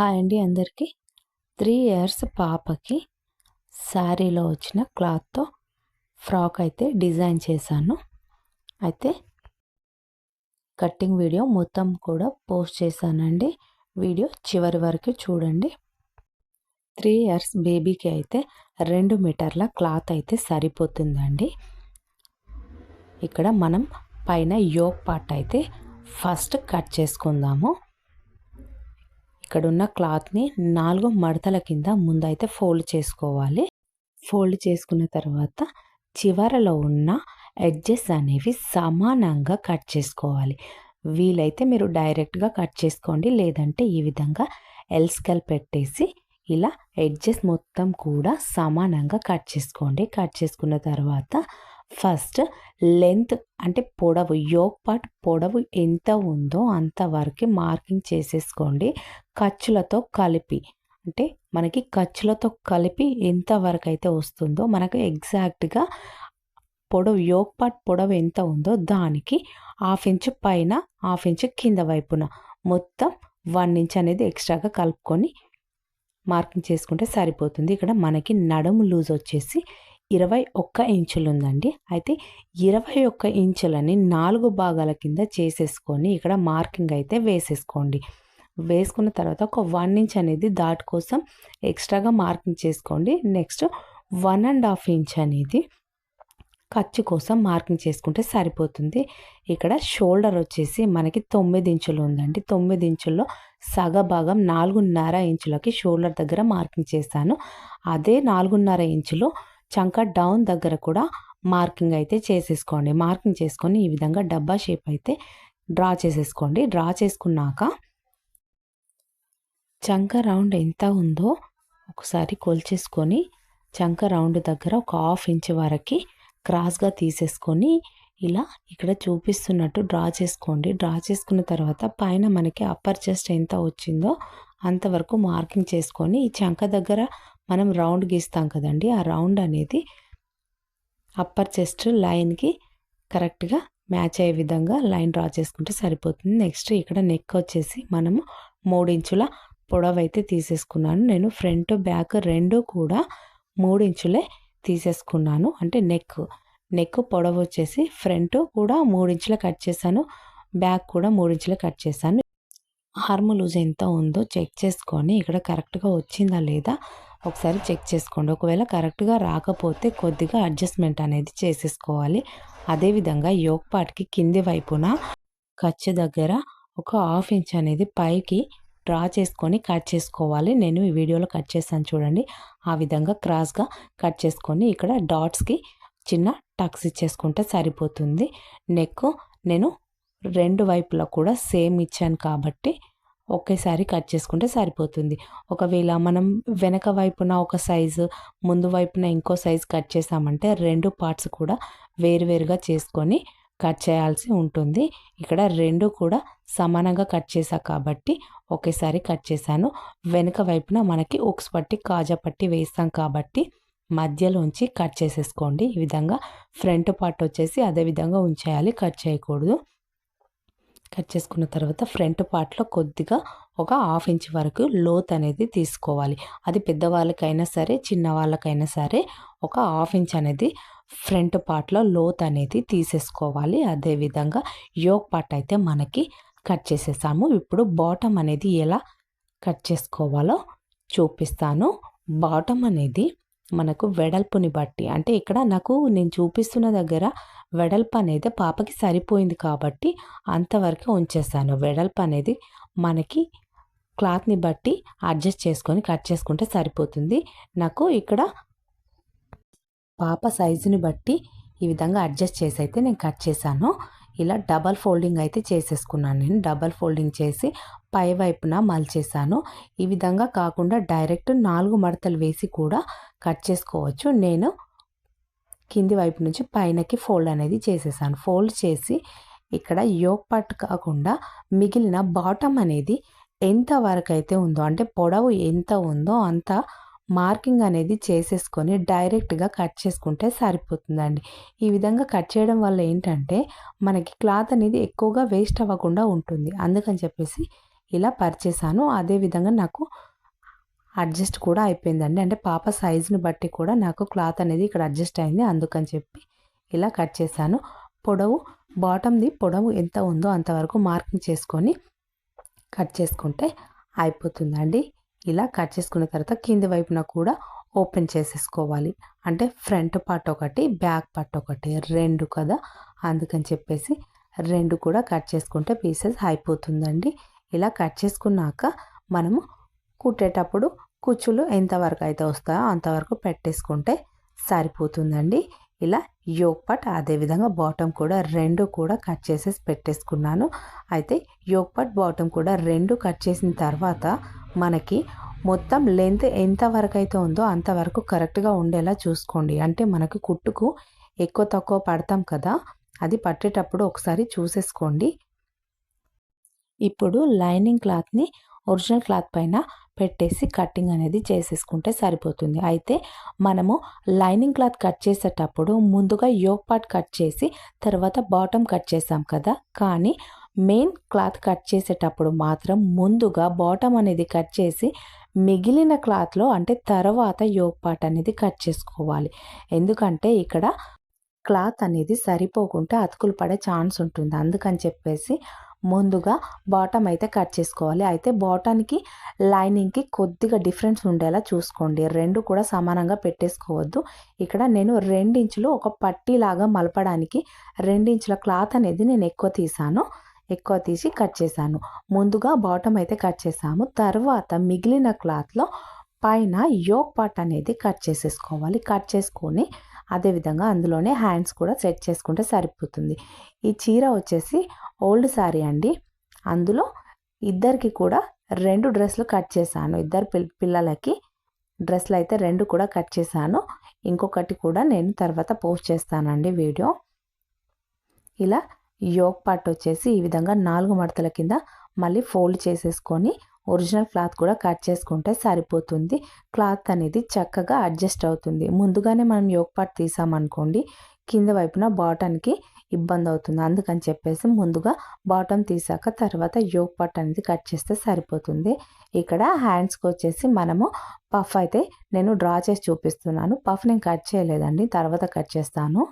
Hi అండి అందరికీ. Three years పాపకి శారీలో వచ్చిన క్లాత్తో ఫ్రాక్ అయితే డిజైన్ చేశాను. అయితే కట్టింగ్ వీడియో మొత్తం కూడా పోస్ట్ చేశానండి. వీడియో చివరి వరకు చూడండి. త్రీ ఇయర్స్ బేబీకి అయితే రెండు మీటర్ల క్లాత్ అయితే సరిపోతుందండి. ఇక్కడ మనం పైన యోక్ పార్ట్ అయితే ఫస్ట్ కట్ చేసుకుందాము. ఇక్కడున్న క్లాత్ని నాలుగు మడతల కింద ముందైతే ఫోల్డ్ చేసుకోవాలి. ఫోల్డ్ చేసుకున్న తర్వాత చివరలో ఉన్న ఎడ్జెస్ అనేవి సమానంగా కట్ చేసుకోవాలి. వీలైతే మీరు డైరెక్ట్గా కట్ చేసుకోండి లేదంటే ఈ విధంగా ఎల్స్కల్ పెట్టేసి ఇలా ఎడ్జెస్ మొత్తం కూడా సమానంగా కట్ చేసుకోండి. కట్ చేసుకున్న తర్వాత ఫస్ట్ లెంత్ అంటే పొడవు యోక్ పార్ట్ పొడవు ఎంత ఉందో అంతవరకు మార్కింగ్ చేసేసుకోండి. ఖర్చులతో కలిపి అంటే మనకి ఖర్చులతో కలిపి ఎంతవరకు అయితే వస్తుందో మనకు ఎగ్జాక్ట్గా పొడవు యోక్ పార్ట్ పొడవు ఎంత ఉందో దానికి హాఫ్ ఇంచ్ పైన హాఫ్ ఇంచ్ కింద వైపున మొత్తం వన్ ఇంచ్ అనేది ఎక్స్ట్రాగా కలుపుకొని మార్కింగ్ చేసుకుంటే సరిపోతుంది. ఇక్కడ మనకి నడుము లూజ్ వచ్చేసి ఇరవై ఒక్క ఇంచులు ఉందండి అయితే ఇరవై ఒక్క ఇంచులని నాలుగు భాగాల కింద చేసేసుకొని ఇక్కడ మార్కింగ్ అయితే వేసేసుకోండి. వేసుకున్న తర్వాత ఒక వన్ ఇంచ్ అనేది దాటి కోసం ఎక్స్ట్రాగా మార్కింగ్ చేసుకోండి. Next one and half inch అనేది ఖర్చు కోసం మార్కింగ్ చేసుకుంటే సరిపోతుంది. ఇక్కడ షోల్డర్ వచ్చేసి మనకి తొమ్మిది ఇంచులు ఉందండి తొమ్మిది ఇంచుల్లో సగ భాగం నాలుగున్నర ఇంచులకి షోల్డర్ దగ్గర మార్కింగ్ చేశాను. అదే నాలుగున్నర ఇంచులో చంక డౌన్ దగ్గర కూడా మార్కింగ్ అయితే చేసేసుకోండి. మార్కింగ్ చేసుకొని ఈ విధంగా డబ్బా షేప్ అయితే డ్రా చేసేసుకోండి. డ్రా చేసుకున్నాక చంక రౌండ్ ఎంత ఉందో ఒకసారి కొలిచేసుకొని చంక రౌండ్ దగ్గర ఒక హాఫ్ ఇంచ్ వరకు క్రాస్గా తీసేసుకొని ఇలా ఇక్కడ చూపిస్తున్నట్టు డ్రా చేసుకోండి. డ్రా చేసుకున్న తర్వాత పైన మనకి అప్పర్ చెస్ట్ ఎంత వచ్చిందో అంతవరకు మార్కింగ్ చేసుకొని ఈ చంక దగ్గర మనం రౌండ్ గీస్తాం కదండి. ఆ రౌండ్ అనేది అప్పర్ చెస్ట్ లైన్కి కరెక్ట్గా మ్యాచ్ అయ్యే విధంగా లైన్ డ్రా చేసుకుంటే సరిపోతుంది. నెక్స్ట్ ఇక్కడ నెక్ వచ్చేసి మనము మూడించుల పొడవైతే తీసేసుకున్నాను. నేను ఫ్రంట్ బ్యాక్ రెండు కూడా మూడించులే తీసేసుకున్నాను. అంటే నెక్ నెక్ పొడవు వచ్చేసి ఫ్రంట్ కూడా మూడించులే కట్ చేశాను. బ్యాక్ కూడా మూడించులే కట్ చేశాను. హార్మ్ లూజ్ ఎంత ఉందో చెక్ చేసుకొని ఇక్కడ కరెక్ట్గా వచ్చిందా లేదా ఒకసారి చెక్ చేసుకోండి. ఒకవేళ కరెక్ట్గా రాకపోతే కొద్దిగా అడ్జస్ట్మెంట్ అనేది చేసేసుకోవాలి. అదేవిధంగా యోగ్ పాట్కి కింది వైపున ఖర్చు దగ్గర ఒక హాఫ్ ఇంచ్ అనేది పైకి డ్రా చేసుకొని కట్ చేసుకోవాలి. నేను ఈ వీడియోలో కట్ చేస్తాను చూడండి. ఆ విధంగా క్రాస్గా కట్ చేసుకొని ఇక్కడ డాట్స్కి చిన్న టక్స్ ఇచ్చేసుకుంటే సరిపోతుంది. నెక్ నేను రెండు వైపులా కూడా సేమ్ ఇచ్చాను కాబట్టి ఒకేసారి కట్ చేసుకుంటే సరిపోతుంది. ఒకవేళ మనం వెనక వైపున ఒక సైజు ముందు వైపున ఇంకో సైజు కట్ చేసామంటే రెండు పార్ట్స్ కూడా వేరువేరుగా చేసుకొని కట్ చేయాల్సి ఉంటుంది. ఇక్కడ రెండు కూడా సమానంగా కట్ చేసా కాబట్టి ఒకేసారి కట్ చేశాను. వెనుక వైపున మనకి ఉక్స్ పట్టి కాజా పట్టి వేస్తాం కాబట్టి మధ్యలోంచి కట్ చేసేసుకోండి. ఈ విధంగా ఫ్రంట్ పార్ట్ వచ్చేసి అదే విధంగా ఉంచేయాలి కట్ చేయకూడదు. కట్ చేసుకున్న తర్వాత ఫ్రంట్ పార్ట్లో కొద్దిగా ఒక హాఫ్ ఇంచ్ వరకు లోత్ అనేది తీసుకోవాలి. అది పెద్దవాళ్ళకైనా సరే చిన్న వాళ్ళకైనా సరే ఒక హాఫ్ ఇంచ్ అనేది ఫ్రంట్ పార్ట్లో లోత్ అనేది తీసేసుకోవాలి. అదేవిధంగా యోగ్ పార్ట్ అయితే మనకి కట్ చేసేసాము. ఇప్పుడు బాటమ్ అనేది ఎలా కట్ చేసుకోవాలో చూపిస్తాను. బాటమ్ అనేది మనకు వెడల్పుని బట్టి. అంటే ఇక్కడ నాకు నేను చూపిస్తున్న దగ్గర వెడల్పు అనేది పాపకి సరిపోయింది కాబట్టి అంతవరకు ఉంచేస్తాను వెడల్పు అనేది మనకి క్లాత్ని బట్టి అడ్జస్ట్ చేసుకొని కట్ చేసుకుంటే సరిపోతుంది. నాకు ఇక్కడ పాప సైజుని బట్టి ఈ విధంగా అడ్జస్ట్ చేసి అయితే నేను కట్ చేశాను. ఇలా డబల్ ఫోల్డింగ్ అయితే చేసేసుకున్నాను నేను. డబల్ ఫోల్డింగ్ చేసి పై వైపున మలిచేసాను ఈ విధంగా కాకుండా డైరెక్ట్ నాలుగు మడతలు వేసి కూడా కట్ చేసుకోవచ్చు. నేను కింది వైపు నుంచి పైనకి ఫోల్డ్ అనేది చేసేసాను. ఫోల్డ్ చేసి ఇక్కడ యోగ్ పట్ కాకుండా మిగిలిన బాటమ్ అనేది ఎంత వరకు అయితే ఉందో అంటే పొడవు ఎంత ఉందో అంత మార్కింగ్ అనేది చేసేసుకొని డైరెక్ట్గా కట్ చేసుకుంటే సరిపోతుందండి. ఈ విధంగా కట్ చేయడం వల్ల ఏంటంటే మనకి క్లాత్ అనేది ఎక్కువగా వేస్ట్ అవ్వకుండా ఉంటుంది. అందుకని చెప్పేసి ఇలా పరిచేసాను అదేవిధంగా నాకు అడ్జస్ట్ కూడా అయిపోయిందండి. అంటే పాప సైజుని బట్టి కూడా నాకు క్లాత్ అనేది ఇక్కడ అడ్జస్ట్ అయింది. అందుకని చెప్పి ఇలా కట్ చేశాను. పొడవు బాటమ్ది పొడవు ఎంత ఉందో అంతవరకు మార్కింగ్ చేసుకొని కట్ చేసుకుంటే అయిపోతుందండి. ఇలా కట్ చేసుకున్న తర్వాత కింది వైపున కూడా ఓపెన్ చేసేసుకోవాలి. అంటే ఫ్రంట్ పార్ట్ ఒకటి బ్యాక్ పార్ట్ ఒకటి రెండు కదా? అందుకని చెప్పేసి రెండు కూడా కట్ చేసుకుంటే పీసెస్ అయిపోతుందండి. ఇలా కట్ చేసుకున్నాక మనము కుట్టేటప్పుడు కుచ్చులు ఎంతవరకు అయితే వస్తాయో అంతవరకు పెట్టేసుకుంటే సరిపోతుందండి. ఇలా యోగ్ పట్ అదేవిధంగా బాటమ్ కూడా రెండు కూడా కట్ చేసేసి పెట్టేసుకున్నాను. అయితే యోగ్ పట్ బాటమ్ కూడా రెండు కట్ చేసిన తర్వాత మనకి మొత్తం లెంత్ ఎంతవరకు అయితే ఉందో అంతవరకు కరెక్ట్గా ఉండేలా చూసుకోండి. అంటే మనకి కుట్టుకు ఎక్కువ తక్కువ పడతాం కదా అది పట్టేటప్పుడు ఒకసారి చూసేసుకోండి. ఇప్పుడు లైనింగ్ క్లాత్ని ఒరిజినల్ క్లాత్ పైన పెట్టేసి కటింగ్ అనేది చేసేసుకుంటే సరిపోతుంది. అయితే మనము లైనింగ్ క్లాత్ కట్ చేసేటప్పుడు ముందుగా యోక్ పార్ట్ కట్ చేసి తర్వాత బాటమ్ కట్ చేసాం కదా? కానీ మెయిన్ క్లాత్ కట్ చేసేటప్పుడు మాత్రం ముందుగా బాటమ్ అనేది కట్ చేసి మిగిలిన క్లాత్లో అంటే తర్వాత యోక్ పార్ట్ అనేది కట్ చేసుకోవాలి. ఎందుకంటే ఇక్కడ క్లాత్ అనేది సరిపోకుంటే అతుకులు పడే ఛాన్స్ ఉంటుంది. అందుకని చెప్పేసి ముందుగా బాటమ్ అయితే కట్ చేసుకోవాలి. అయితే బాటానికి లైనింగ్కి కొద్దిగా డిఫరెన్స్ ఉండేలా చూసుకోండి. రెండు కూడా సమానంగా పెట్టేసుకోవద్దు. ఇక్కడ నేను రెండించులు ఒక పట్టీలాగా మలపడానికి రెండించుల క్లాత్ అనేది నేను ఎక్కువ తీసాను. ఎక్కువ తీసి కట్ చేశాను. ముందుగా బాటమ్ అయితే కట్ చేసాము. తర్వాత మిగిలిన క్లాత్లో పైన యోక్ పార్ట్ అనేది కట్ చేసేసుకోవాలి. కట్ చేసుకొని అదేవిధంగా అందులోనే హ్యాండ్స్ కూడా సెట్ చేసుకుంటే సరిపోతుంది. ఈ చీర వచ్చేసి ఓల్డ్ శారీ అండి. అందులో ఇద్దరికి కూడా రెండు డ్రెస్సులు కట్ చేశాను. ఇద్దరు పిల్లలకి డ్రెస్సులు అయితే రెండు కూడా కట్ చేశాను. ఇంకొకటి కూడా నేను తర్వాత పోస్ట్ చేస్తానండి వీడియో. ఇలా యోగ్ పార్ట్ వచ్చేసి ఈ విధంగా నాలుగు మడతల కింద మళ్ళీ ఫోల్డ్ చేసేసుకొని ఒరిజినల్ క్లాత్ కూడా కట్ చేసుకుంటే సరిపోతుంది. క్లాత్ అనేది చక్కగా అడ్జస్ట్ అవుతుంది. ముందుగానే మనం యోగ్ పార్ట్ తీసామనుకోండి కింద వైపున బాటన్కి ఇబ్బంది అవుతుంది. అందుకని చెప్పేసి ముందుగా బాటమ్ తీసాక తర్వాత యోక్ పార్ట్ అనేది కట్ చేస్తే సరిపోతుంది. ఇక్కడ హ్యాండ్స్కి వచ్చేసి మనము పఫ్ అయితే నేను డ్రా చేసి చూపిస్తున్నాను. పఫ్ నేను కట్ చేయలేదండి తర్వాత కట్ చేస్తాను.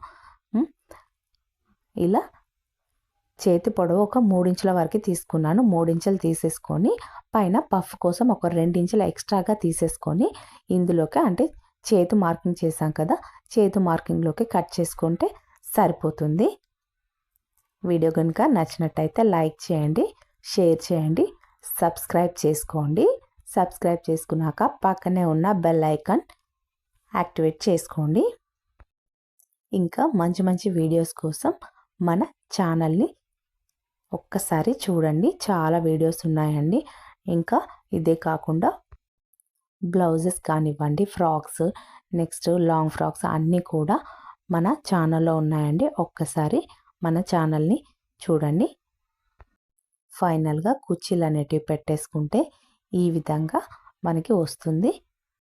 ఇలా చేతి పొడవు ఒక మూడించుల వరకు తీసుకున్నాను. మూడించులు తీసేసుకొని పైన పఫ్ కోసం ఒక రెండించులు ఎక్స్ట్రాగా తీసేసుకొని ఇందులోకి అంటే చేతి మార్కింగ్ చేసాం కదా చేతి మార్కింగ్లోకి కట్ చేసుకుంటే సరిపోతుంది. వీడియో కనుక నచ్చినట్టయితే లైక్ చేయండి షేర్ చేయండి సబ్స్క్రైబ్ చేసుకోండి. సబ్స్క్రైబ్ చేసుకున్నాక పక్కనే ఉన్న బెల్ ఐకాన్ యాక్టివేట్ చేసుకోండి. ఇంకా మంచి మంచి వీడియోస్ కోసం మన ఛానల్ని ఒక్కసారి చూడండి. చాలా వీడియోస్ ఉన్నాయండి. ఇంకా ఇదే కాకుండా బ్లౌజెస్ కానివ్వండి ఫ్రాక్స్ నెక్స్ట్ లాంగ్ ఫ్రాక్స్ అన్నీ కూడా మన ఛానల్లో ఉన్నాయండి. ఒక్కసారి మన ఛానల్ని చూడండి. ఫైనల్గా కుర్చీలు అనేటివి పెట్టేసుకుంటే ఈ విధంగా మనకి వస్తుంది.